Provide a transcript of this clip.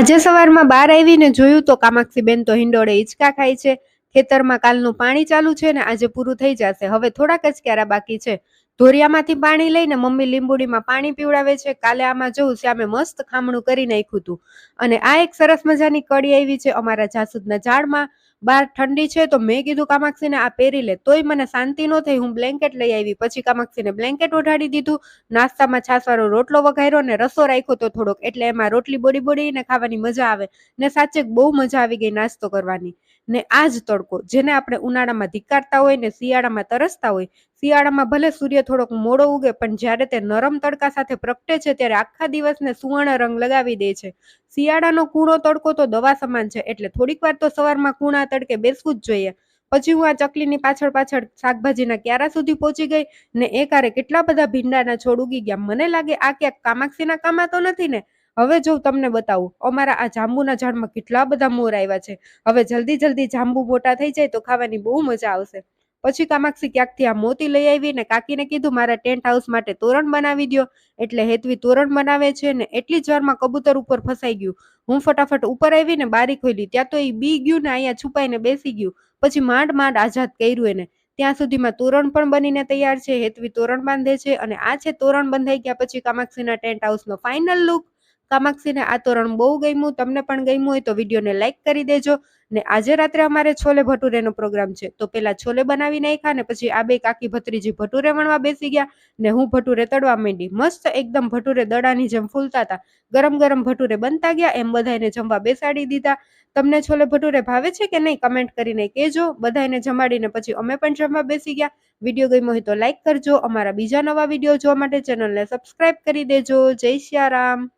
આજે સવારમાં બહાર આવીને જોયું તો કામાક્ષીબેન તો હિંડોળે હિંચકા ખાય છે. ખેતરમાં કાલનું પાણી ચાલુ છે ને આજે પૂરું થઈ જશે. હવે થોડાક જ ક્યારા બાકી છે. ધોરિયામાંથી પાણી લઈને મમ્મી લીંબુડીમાં પાણી પીવડાવે છે. કાલે આમાં જોઉં શ્યામે મસ્ત ખામણું કરી નાખ્યું હતું. અને આ એક સરસ મજાની કડી આવી છે અમારા જાસૂદના ઝાડમાં. બહાર ઠંડી છે તો મેં કીધું કામાક્ષીને આ પહેરી લે, તોય મને શાંતિ ન થઈ. હું બ્લેન્કેટ લઈ આવી. પછી કામાક્ષીને બ્લેન્કેટ ઓઢાડી દીધું. નાસ્તામાં છાસવાળો રોટલો વઘાર્યો ને રસો રાખ્યો તો થોડોક. એટલે એમાં રોટલી બોડી બોડીને ખાવાની મજા આવે ને સાચે બહુ મજા આવી ગઈ નાસ્તો કરવાની. ને આ જ તડકો, જેને આપણે ઉનાળામાં ધિકારતા હોય ને શિયાળામાં તરસતા હોય, શિયાળામાં ભલે સૂર્ય થોડોક મોડો ઉગે, પણ જ્યારે તે નરમ તડકા સાથે પ્રગટે છે, ત્યારે આખા દિવસને સુવર્ણ રંગ લગાવી દે છે. શિયાળાનો કૂણો તડકો તો દવા સમાન છે, એટલે થોડીક વાર તો સવારમાં કૂણા તડકે બેસવું જ જોઈએ. પછી હું આ ચકલીની પાછળ પાછળ શાકભાજીના ક્યારા સુધી પહોંચી ગઈ ને એકારે કેટલા બધા ભીંડાના છોડ ઉગી ગયા. મને લાગે આ ક્યાંક કામાક્ષીના કામા તો નથી ને? હવે જો તમને બતાવું, અમારા આ જાંબુના ઝાડમાં કેટલા બધા મોર આવ્યા છે. હવે જલ્દી જલ્દી જાંબુ મોટા થઈ જાય તો ખાવાની બહુ મજા આવશે. પછી કામાક્ષી ક્યાંકથી આ મોતી લઈ આવી ને કાકીને કીધું, મારા ટેન્ટ હાઉસ માટે તોરણ બનાવી દ્યો. એટલે હેતવી તોરણ બનાવે છે ને એટલી જ વારમાં કબૂતર ઉપર ફસાઈ ગયું. હું ફટાફટ ઉપર આવીને બારી ખોલી, ત્યાં તો એ બી ગયું ને અહીંયા છુપાઈને બેસી ગયું. પછી માંડ માંડ આઝાદ કર્યું એને. ત્યાં સુધીમાં તોરણ પણ બનીને તૈયાર છે, હેતવી તોરણ બાંધે છે અને આ છે તોરણ બંધાઈ ગયા પછી કામાક્ષીના ટેન્ટ હાઉસનો ફાઇનલ લુક. કામાક્ષીને આ તોરણ બહુ ગમ્યું, તમને પણ ગમ્યું હોય તો વિડીયોને લાઇક કરી દેજો. ને આજે રાત્રે અમારે છોલે ભટુરેનો પ્રોગ્રામ છે. તો પેલા છોલે બનાવી નાખ્યા ને પછી આ બે કાકી ભત્રીજી ભટુરે વણવા બેસી ગયા ને હું ભટુરે તળવા માંડી. મસ્ત એકદમ ભટુરે દડાની જેમ ફૂલતા હતા. ગરમ ગરમ ભટુરે બનતા ગયા, એમ બધાને જમવા બેસાડી દીધા. તમને છોલે ભટુરે ભાવે છે કે નહીં કમેન્ટ કરીને કહેજો. બધાને જમાડીને પછી અમે પણ જમવા બેસી ગયા. વીડિયો ગમ્યો હોય તો લાઇક કરજો. અમારા બીજા નવા વીડિયો જોવા માટે ચેનલને સબસ્ક્રાઇબ કરી દેજો. જય સિયારામ